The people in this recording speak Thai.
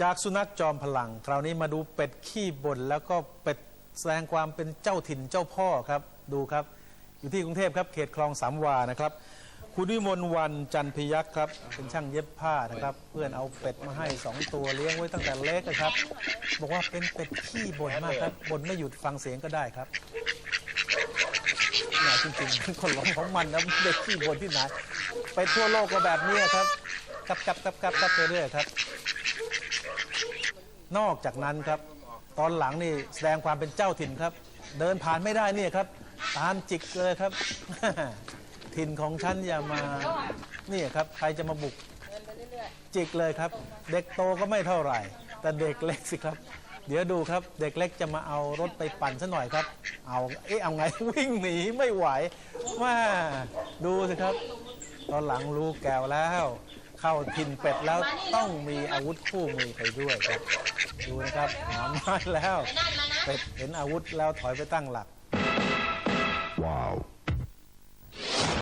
จากสุนัขจอมพลัง คราวนี้มาดูเป็ดขี้บ่นแล้วก็เป็ดแสดงความเป็นเจ้าถิ่นเจ้าพ่อครับ ดูครับ อยู่ที่กรุงเทพครับ เขตคลองสามวานะครับ คุณวิมลวันจันพิยักษ์ครับ เป็นช่างเย็บผ้านะครับ เพื่อนเอาเป็ดมาให้สองตัวเลี้ยงไว้ตั้งแต่เล็กนะครับ บอกว่าเป็นเป็ดขี้บ่นมากครับบ่นไม่หยุดฟังเสียงก็ได้ครับหม่จริงๆเป็นคนหลงของมันนะเด็กขี้บ่นที่ไหนไปทั่วโลกก็แบบนี้ครับกับกับกับกับกับไปเรื่อยครับ นอกจากนั้นครับ ตอนหลังนี่แสดงความเป็นเจ้าถิ่นครับ เดินผ่านไม่ได้เนี่ยครับ ตามจิกเลยครับ ถิ่นของฉันอย่ามานี่ครับใครจะมาบุกจิกเลยครับ เด็กโตก็ไม่เท่าไหร่ แต่เด็กเล็กสิครับ เดี๋ยวดูครับ เด็กเล็กจะมาเอารถไปปั่นซะหน่อยครับ เอาเอ๊ะเอาไง วิ่งหนีไม่ไหวว่าดูสิครับ ตอนหลังรู้แก้วแล้ว เข้าถิ่นเป็ดแล้วต้องมีอาวุธคู่มือไปด้วยครับ ดูนะครับหาไม้แล้วเป็ดเห็นอาวุธแล้วถอยไปตั้งหลัก Wow.